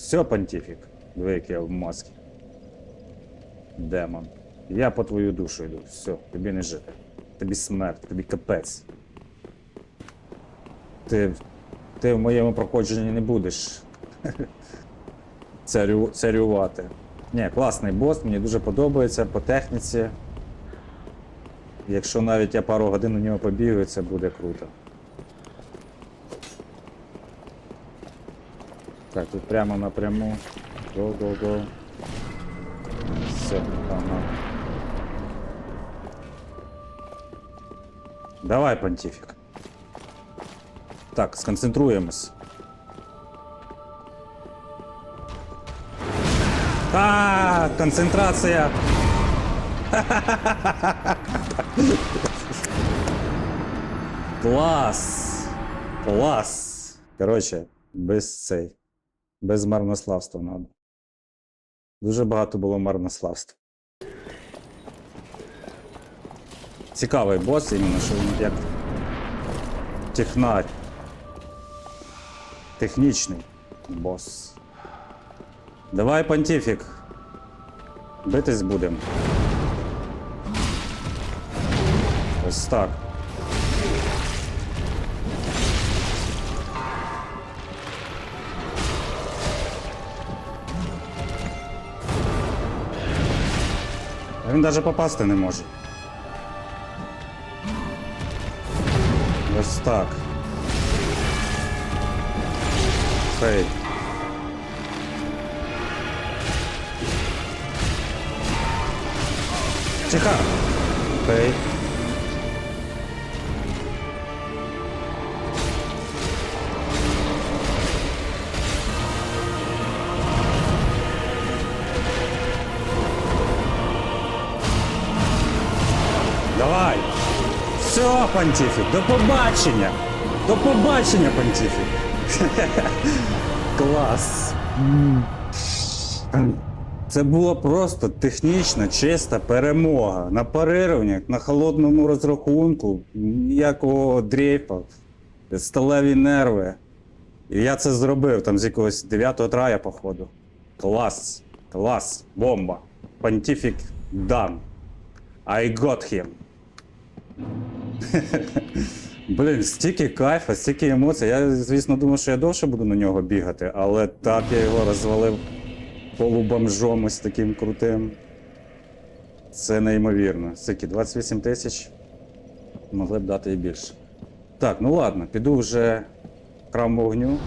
Все, понтифік. Диви, я в масці. Демон. Я по твою душу йду. Все, тобі не жити. Тобі смерть, тобі капець. Ти, ти в моєму проходженні не будеш царю, царювати. Ні, класний бос, мені дуже подобається по техніці. Якщо навіть я пару годин у нього побігаю, це буде круто. Так, тут прямо напряму. Go, go, go. Все, ага. Давай, понтифік. Так, сконцентруємось. А, концентрація. Клас. Клас. Коротше, без цей. Без марнославства надо. Дуже багато було марнославства. Цікавий бос, іменно, що він як технарь. Технічний бос. Давай, понтифік. Битись будемо. Ось так. Він навіть попасти не може. Ось так. Хей. Тихо. Хей. Давай. Все, понтифік, до побачення. До побачення, понтифік. Клас. Це була просто технічна, чиста перемога. На парируваннях, на холодному розрахунку, ніякого дрейфа, сталеві нерви. І я це зробив там з якогось 9 трая, походу. Клас. Клас. Бомба. Понтифік done. I got him. Блін, стільки кайфа, стільки емоцій. Я, звісно, думав, що я довше буду на нього бігати, але так я його розвалив полубомжом ось таким крутим. Це неймовірно. Скільки? 28 тисяч. Могли б дати і більше. Так, ну ладно, піду вже крам вогню.